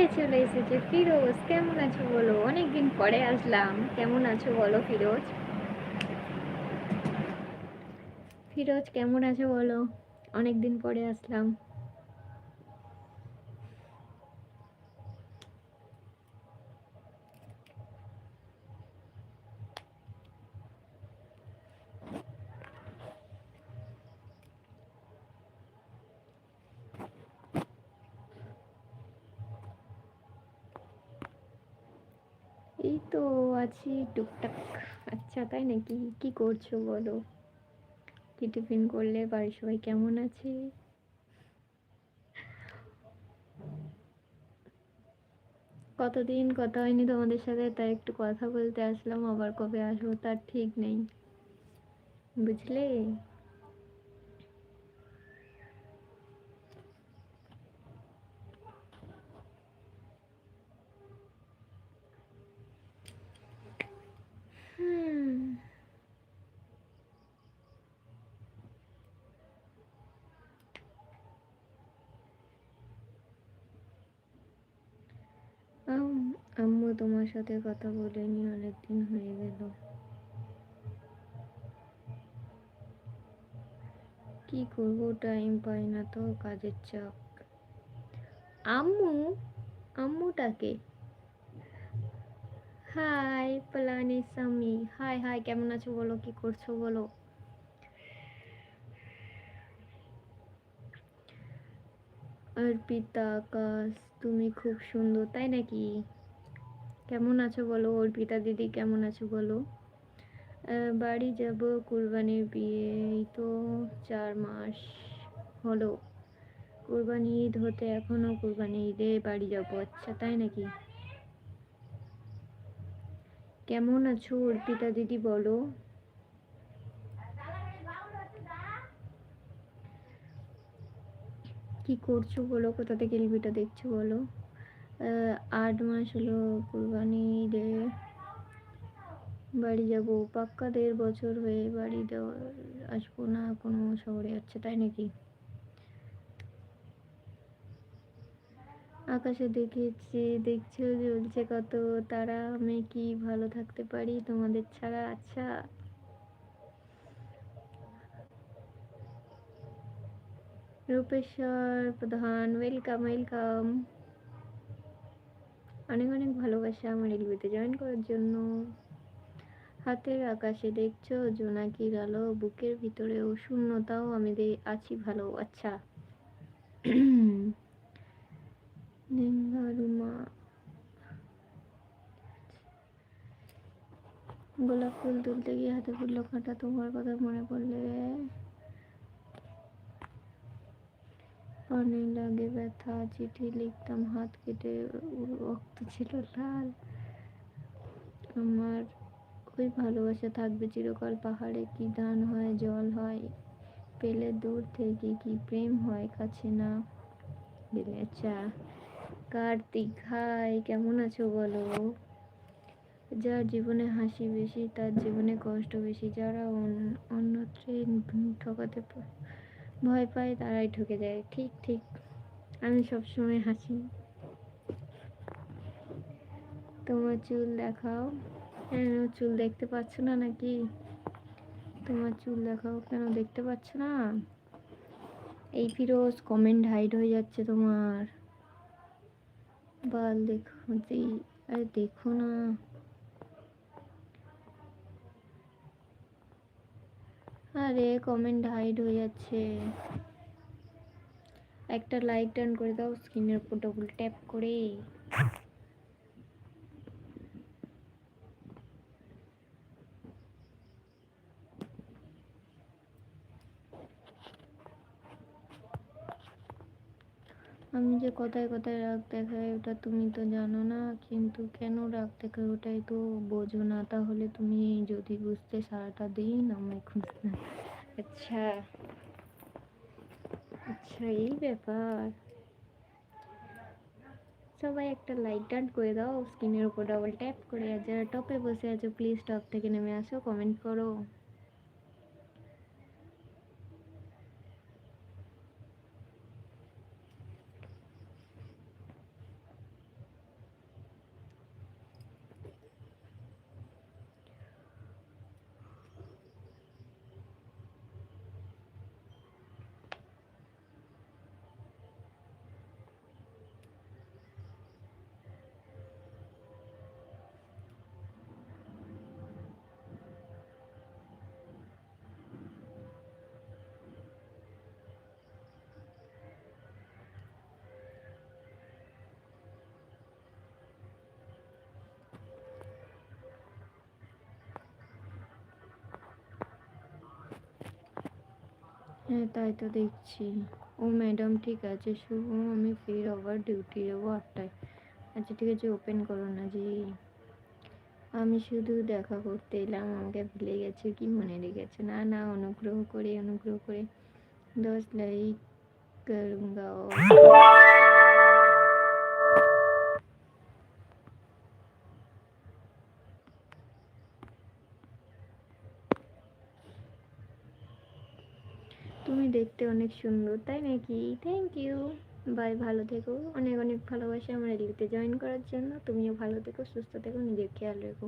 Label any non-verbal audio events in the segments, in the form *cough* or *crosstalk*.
কে চলে এসেছে। ফিরোজ, কেমন আছো বলো? অনেকদিন পরে আসলাম। কেমন আছো বলো ফিরোজ? ফিরোজ, কেমন আছো বলো? অনেকদিন পরে আসলাম এই তো আছি টুকটাক। আচ্ছা তাই নাকি? কি করছ বলো? কি টিফিন করলে? বাড়ির সবাই কেমন আছে? কতদিন কথা হয়নি তোমাদের সাথে, তাই একটু কথা বলতে আসলাম, আবার কবে আসব তার ঠিক নেই। বুঝলে? আম্মু তোমার সাথে কথা বলেনি অনেকদিন হয়ে গেল। কি করব টাইম পাই না তো, কাজের চাপ। আম্মু আম্মুটাকে হাই প্লানি সামি হাই হাই, কেমন আছো বলো, কি করছ বলো? অর্পিতা আকাশ তুমি খুব সুন্দর, তাই নাকি? কেমন আছো বলো? অর্পিতা দিদি, কেমন আছো বলো? বাড়ি যাব কুরবানির বিয়ে, এই তো চার মাস হলো। কুরবানি ঈদ হতে এখনও কুরবানি ঈদে বাড়ি যাব আচ্ছা তাই নাকি? কেমন আছো অর্পিতা দিদি, বলো? কি করছ বলো? কোথা থেকে এলবিটা দেখছ বলো? আট মাস হলো কুরবানি ঈদে বাড়ি যাব। পাক্কা দেড় বছর হয়ে বাড়ি আসব না কোনো শহরে? যাচ্ছে তাই নাকি? আকাশে দেখেছি দেখছ জ্বলছে কত তারা। আমি কি ভালো থাকতে পারি তোমাদের ছাড়া? আচ্ছা। রূপেশ্বর প্রধান ওয়েলকাম ওয়েলকাম অনেক অনেক ভালোবাসা আমার এলবিতে জয়েন করার জন্য। হাতের আকাশে দেখছ জোনাকির আলো, বুকের ভিতরেও শূন্যতাও আমি আছি ভালো। আচ্ছা। রুমা গোলাপ ফুল তুলতে গিয়ে হাতে ফুললো কাঁটা তোমার কথা মনে পড়লে। অনেক লাগে ব্যথা, চিঠি লিখতাম, হাত কেটে রক্ত ছিল লাল। আমার ওই ভালোবাসা থাকবে চিরকাল পাহাড়ে, কি ধান হয়, জল হয়, পেলে দূর থেকে কি প্রেম হয়, কাছে না আচ্ছা কার্তিক, হাই, কেমন আছো বলো? যার জীবনে হাসি বেশি, তার জীবনে কষ্ট বেশি, যারা অন- অন্যত্রে ঠকাতে ভয় পায়, তারাই ঠকে যায়। ঠিক ঠিক, আমি সবসময় হাসি। তোমার চুল দেখাও। কেন চুল দেখতে পাচ্ছ না নাকি? তোমার চুল দেখাও কেন দেখতে পাচ্ছ না? এই ফিরোজ কমেন্ট হাইড হয়ে যাচ্ছে তোমার। বাল দেখো আরে দেখো না। আরে কমেন্ট হাইড হয়ে যাচ্ছে। একটা লাইক টার্ন করে দাও স্ক্রিনের উপর ডবল ট্যাপ করে আমি যে কোথায় কোথায় রাগ দেখাই, ওটা তুমি তো জানো না। কিন্তু কেন রাগ দেখাই ওটাই তো বোঝো না। তাহলে তুমি যদি বুঝতে সারাটা দিন আমায় খুঁজতে। আচ্ছা। আচ্ছা এই ব্যাপার। সবাই একটা লাইক টান করে দাও। স্ক্রিনের উপর ডাবল ট্যাপ করে, আর যারা টপে বসে আছো প্লিজ টপ থেকে নেমে আসো কমেন্ট করো। হ্যাঁ তাই তো দেখছি। ও ম্যাডাম ঠিক আছে, শুভ, আমি ফের আবার ডিউটি যাব আটটায়। আচ্ছা ঠিক আছে ওপেন করো না, জি। আমি শুধু দেখা করতে এলাম, আমাকে ভুলে গেছে, কি মনে রেখেছে? না না, অনুগ্রহ করে অনুগ্রহ করে। দশ লাইক করুঙ্গা অনেক সুন্দর, তাই নাকি? থ্যাংক ইউ বাই ভালো থেকো। অনেক অনেক ভালোবাসা আমার এলিতে জয়েন করার জন্য। তুমিও ভালো থেকো, সুস্থ থেকো, নিজের খেয়াল রেখো।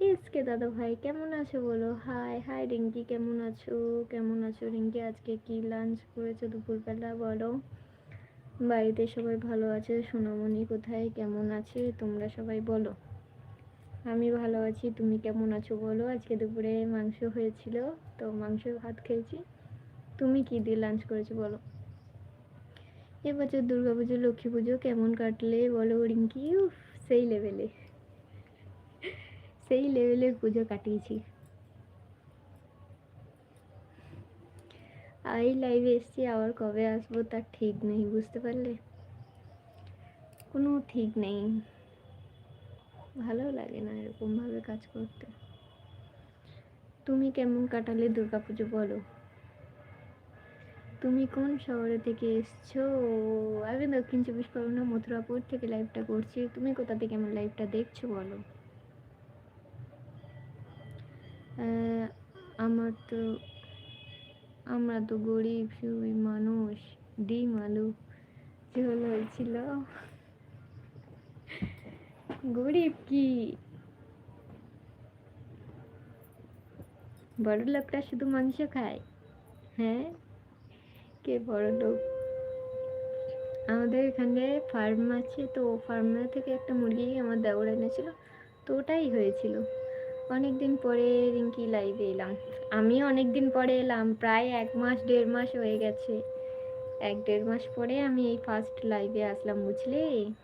এসকে দাদা ভাই, কেমন আছো বলো? হাই হাই রিঙ্কি, কেমন আছো? কেমন আছো রিঙ্কি? আজকে কি লাঞ্চ করেছ দুপুরবেলা, বলো? বাড়িতে সবাই ভালো আছে? সোনামণি কোথায়? কেমন আছে? তোমরা সবাই বলো। আমি ভালো আছি, তুমি কেমন আছো বলো? আজকে দুপুরে মাংস হয়েছিল, তো মাংস ভাত খেয়েছি। তুমি কি দিয়ে লাঞ্চ করেছ বলো? এবছর দুর্গা পুজো, লক্ষ্মী পুজো কেমন কাটলে বলো রিঙ্কি? সেই লেভেলে সেই লেভেলের পুজো কাটিয়েছি। এই লাইভে এসছি, আবার কবে আসব তার ঠিক নেই, বুঝতে পারলে? কোনো ঠিক নেই। ভালো লাগে না এরকমভাবে কাজ করতে। তুমি কেমন কাটালে দুর্গাপুজো বলো? তুমি কোন শহরে থেকে এসছো? আমি দক্ষিণ চব্বিশ পরগনা মথুরাপুর থেকে লাইভটা করছি। তুমি কোথা থেকে আমার লাইভটা দেখছ বলো? আমার তো, আমরা তো গরিব মানুষ, ডিম, আলু, ঝোল হয়েছিল। গরিব কি? বড় লোকটা শুধু মাংস খায় হ্যাঁ? কে বড় লোক? আমাদের এখানে ফার্ম আছে, তো ফার্ম থেকে একটা মুরগি আমার দেওর এনেছিল, তো ওটাই হয়েছিল। অনেক দিন পরে রিঙ্কি লাইভে এলাম। আমি অনেক দিন পরে এলাম, প্রায় এক মাস, দেড় মাস হয়ে গেছে। এক দেড় মাস পরে আমি এই ফার্স্ট লাইভে আসলাম, বুঝলি?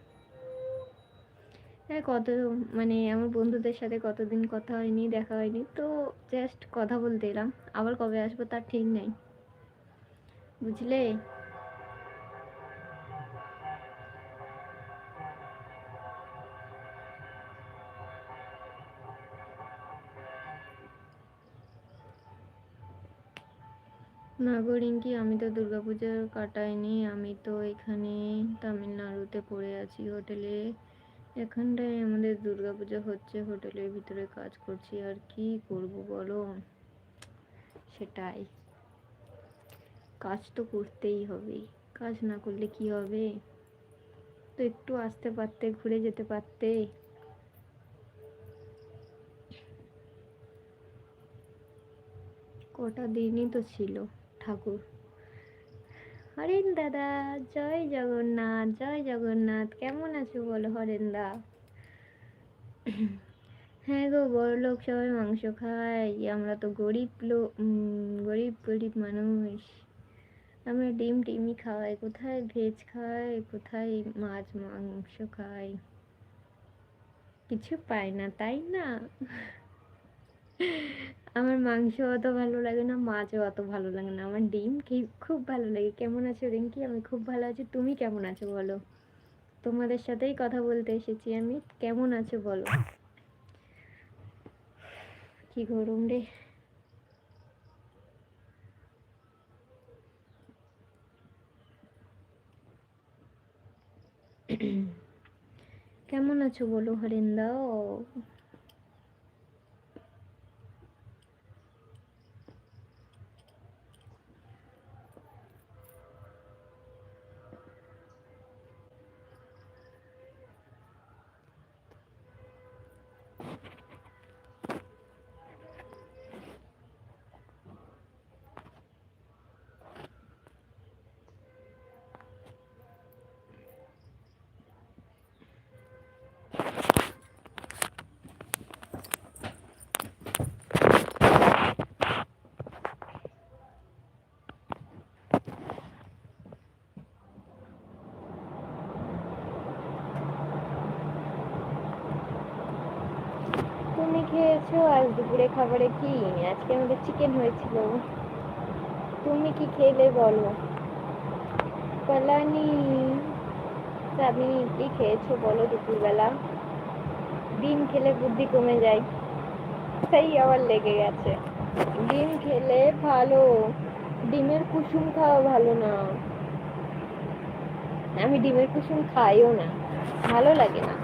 হ্যাঁ কত মানে আমার বন্ধুদের সাথে কতদিন কথা হয়নি, দেখা হয়নি, তো জাস্ট কথা বলতে এলাম। আবার কবে আসব তার ঠিক নেই। বুঝলে? না গো আমি তো দুর্গাপূজা কাটাইনি। আমি তো এখানে তামিলনাড়ুতে পড়ে আছি হোটেলে। এখানটায় আমাদের দুর্গাপূজা হচ্ছে, হোটেলের ভিতরে কাজ করছি। আর কি করব বলো? সেটাই। কাজ তো করতেই হবে। কাজ না করলে কি হবে? তো একটু আসতে পারতে, ঘুরে যেতে পারতে। কটা দিনই তো ছিল ঠাকুর। হরেন দাদা জয় জগন্নাথ জয় জগন্নাথ, কেমন আছো বলো হরেন দা হ্যাঁ গো বড় লোক সবাই মাংস খায়, আমরা তো গরিব লোক গরিব গরিব মানুষ। আমরা ডিম টিমই খাওয়াই। কোথায় ভেজ খাওয়াই কোথায় মাছ, মাংস খাই? কিছু পাই না, তাই না? আমার মাংস অত ভালো লাগে না, মাছও অত ভালো লাগে না। আমার ডিম খুব ভালো লাগে। কেমন আছো রিঙ্কি? আমি খুব ভালো আছি। তুমি কেমন আছো বলো? তোমাদের সাথেই কথা বলতে এসেছি আমি। কেমন আছো বলো? কি গরম রে। *clears throat* কেমন আছো বলো হরেন্দাও তুমি খেয়েছো আজ দুপুরে খাবারে কি? আজকে আমাদের চিকেন হয়েছিল। তুমি কি খেলে বলো? কলানি আপনি কি খেয়েছো বলো দুপুরবেলা? ডিম খেলে বুদ্ধি কমে যায়। সেই আবার লেগে গেছে। ডিম খেলে ভালো। ডিমের কুসুম খাওয়া ভালো না। আমি ডিমের কুসুম খাইও না। ভালো লাগে না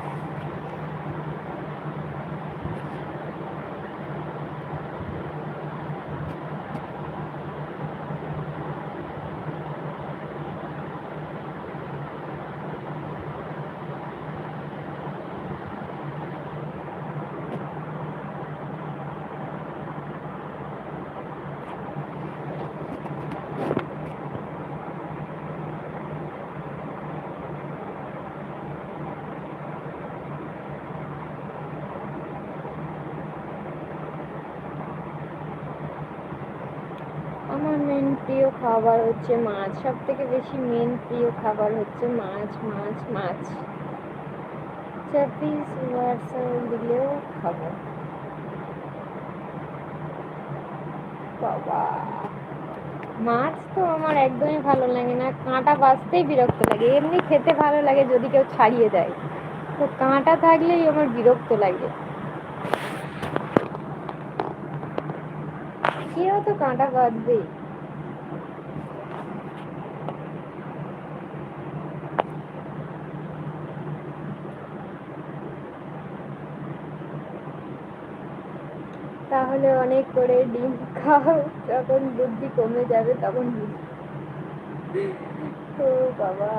আমার মেন প্রিয় খাবার হচ্ছে মাছ। সব থেকে বেশি মেন প্রিয় খাবার হচ্ছে মাছ মাছ মাছ। চাপিস ওয়াটসঅ্যাপ দিলেও খাব। বাবা। মাছ তো আমার একদমই ভালো লাগে না। কাঁটা বাঁচতেই বিরক্ত লাগে। এমনি খেতে ভালো লাগে যদি কেউ ছাড়িয়ে দেয়। তো কাঁটা থাকলেই আমার বিরক্ত লাগে। কেউ তো কাঁটা বাঁধবেই তাহলে অনেক করে ডিম খাও যখন বুদ্ধি কমে যাবে তখন তো বাবা।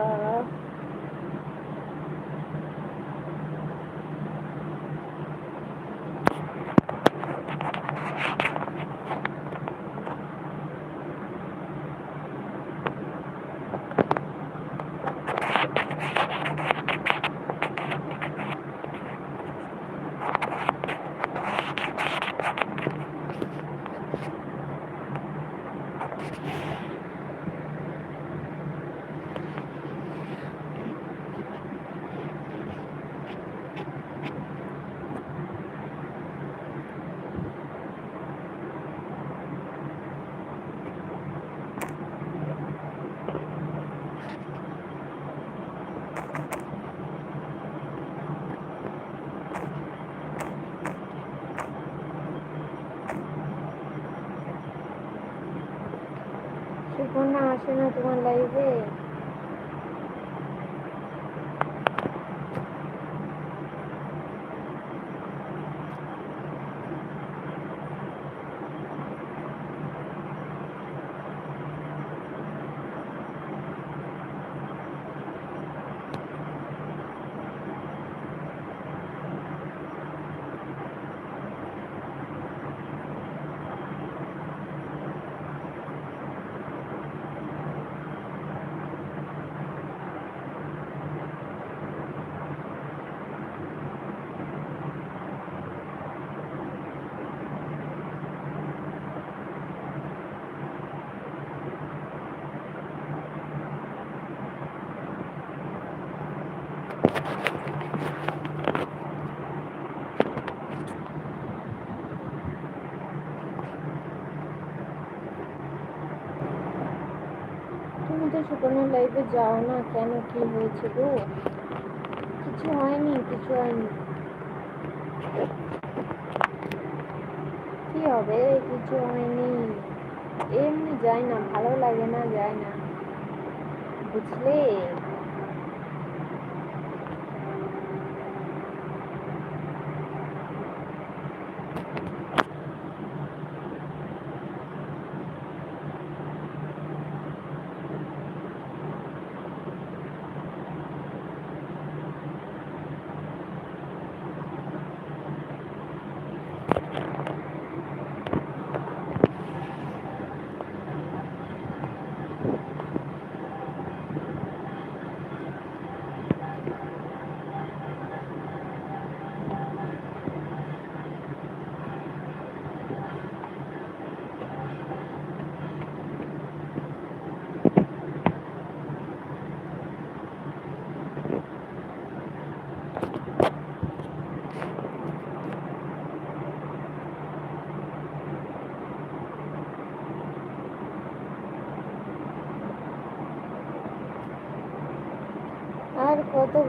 তো সুপর্ণার লাইফে যাও না কেন? কি হয়েছে গো? কিছু হয়নি কিছু হয়নি। কি হবে? কিছু হয়নি। এমনি যায় না, ভালো লাগে না যায় না। বুঝলে?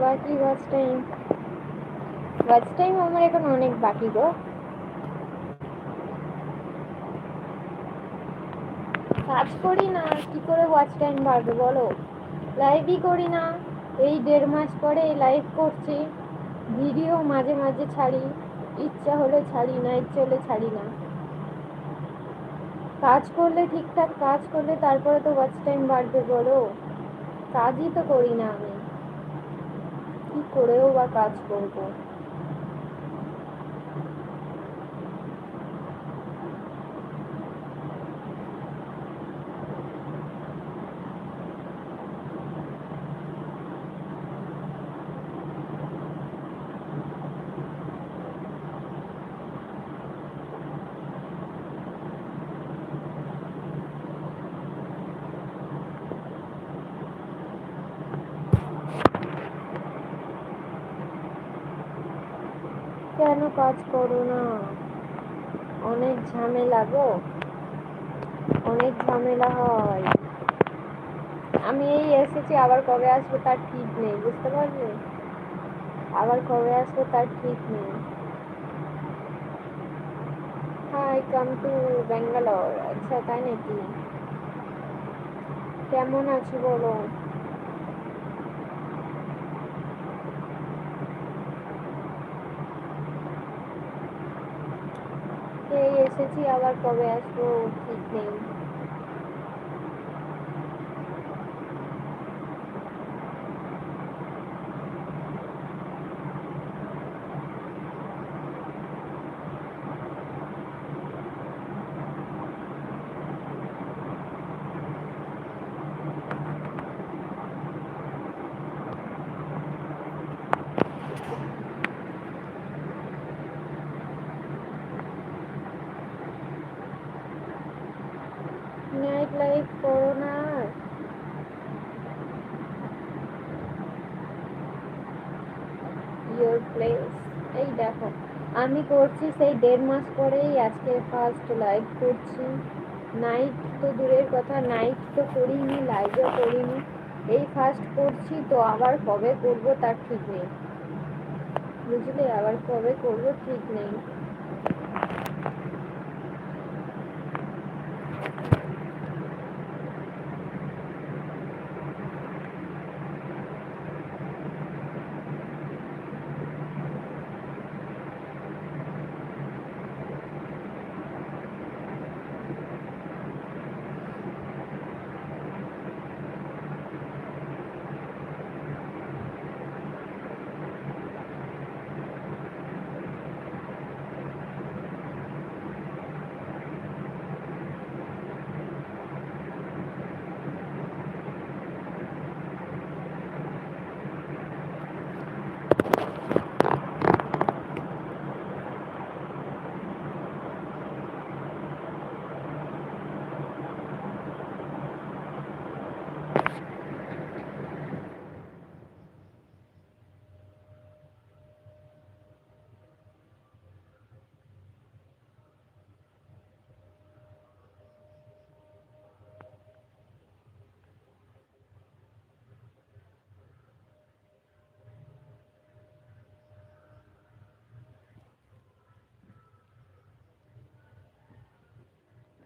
বাকি ওয়াচ টাইম ওয়াচ টাইম আমার এখন অনেক বাকি গো। কাজ করি না, কি করে ওয়াচ টাইম বাড়বে বলো? লাইভই করি না, এই দেড় মাস পরে লাইভ করছি। ভিডিও মাঝে মাঝে ছাড়ি, ইচ্ছা হলে ছাড়ি, না ইচ্ছে হলে ছাড়ি না। কাজ করলে ঠিকঠাক, কাজ করলে তারপরে তো ওয়াচ টাইম বাড়বে বলো। কাজই তো করি না আমি। কি করেও বা কাজ করব কেন কাজ করো না। অনেক ঝামেলা গো। অনেক ঝামেলা হয়। আমি এই এসেছি, আবার কবে আসব তার ঠিক নেই, বুঝতে পারলে? আবার কবে আসব তার ঠিক নেই। হাই কাম টু ব্যাঙ্গালোর আচ্ছা তাই নাকি? কেমন আছো বলো এই এসেছি আবার কবে আসব ঠিক নেই। নাইট লাইফ করো না ইয়োর প্লেস এই দেখো, আমি করছি সেই দেড় মাস পরেই আজকে ফার্স্ট লাইভ করছি। নাইট তো দূরের কথা নাইট তো করিনি লাইভও করিনি। এই ফার্স্ট করছি তো আবার কবে করব তার ঠিক নেই। বুঝলে? আবার কবে করব ঠিক নেই।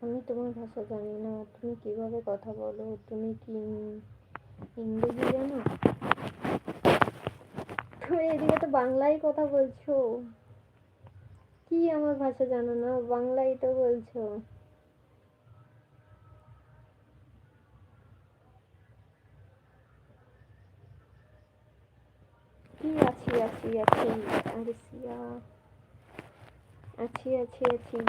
আমি তোমার ভাষা জানি না। তুমি কীভাবে কথা বলো? তুমি কি ইংরেজি জানো? তুমি এদিকে তো বাংলায় কথা বলছো। কি আমার ভাষা জানো না? বাংলাই তো বলছো। কি আছি আছি আছি? আছি আছি আছি।